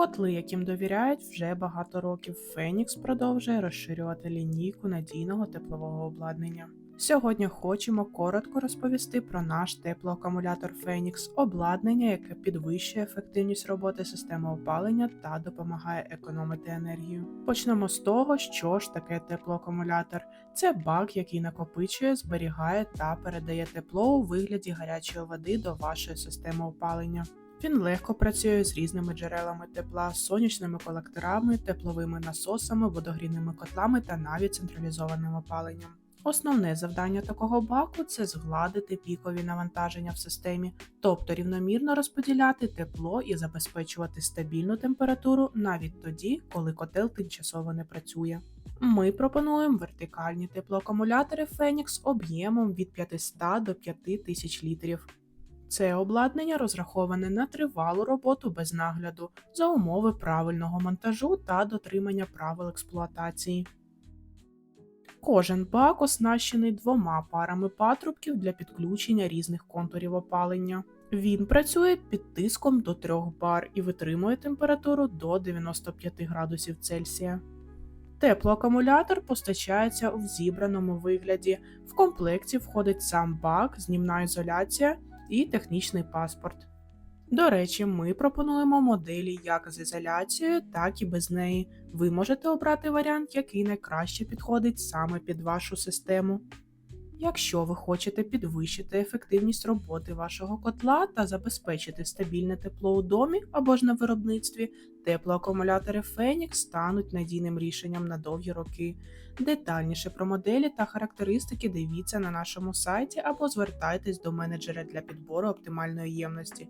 Котли, яким довіряють вже багато років, Фенікс продовжує розширювати лінійку надійного теплового обладнання. Сьогодні хочемо коротко розповісти про наш теплоакумулятор Фенікс, обладнання, яке підвищує ефективність роботи системи опалення та допомагає економити енергію. Почнемо з того, що ж таке теплоакумулятор. Це бак, який накопичує, зберігає та передає тепло у вигляді гарячої води до вашої системи опалення. Він легко працює з різними джерелами тепла, сонячними колекторами, тепловими насосами, водогрійними котлами та навіть централізованим опаленням. Основне завдання такого баку це згладити пікові навантаження в системі, тобто рівномірно розподіляти тепло і забезпечувати стабільну температуру навіть тоді, коли котел тимчасово не працює. Ми пропонуємо вертикальні теплоакумулятори Phoenix об'ємом від 500 до 5000 літрів. Це обладнання розраховане на тривалу роботу без нагляду за умови правильного монтажу та дотримання правил експлуатації. Кожен бак оснащений двома парами патрубків для підключення різних контурів опалення. Він працює під тиском до 3 бар і витримує температуру до 95 градусів Цельсія. Теплоакумулятор постачається в зібраному вигляді. В комплекті входить сам бак, знімна ізоляція і технічний паспорт. До речі, ми пропонуємо моделі як з ізоляцією, так і без неї. Ви можете обрати варіант, який найкраще підходить саме під вашу систему. Якщо ви хочете підвищити ефективність роботи вашого котла та забезпечити стабільне тепло у домі або ж на виробництві, теплоакумулятори Phoenix стануть надійним рішенням на довгі роки. Детальніше про моделі та характеристики дивіться на нашому сайті або звертайтесь до менеджера для підбору оптимальної ємності.